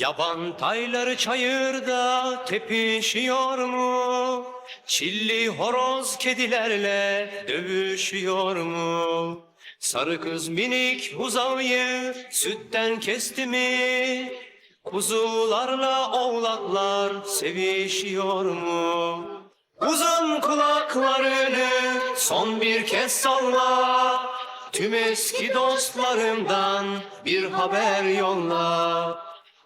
Yaban tayları çayırda tepişiyor mu? Çilli horoz kedilerle dövüşüyor mu? Sarı kız minik buzağıyı sütten kesti mi? Kuzularla oğlaklar sevişiyor mu? Uzun kulaklarını son bir kez salla Tüm eski dostlarımdan bir haber yolla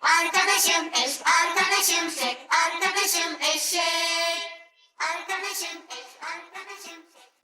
Arkadaşım eş, arkadaşım şek, arkadaşım eşek. Arkadaşım eş, arkadaşım şek.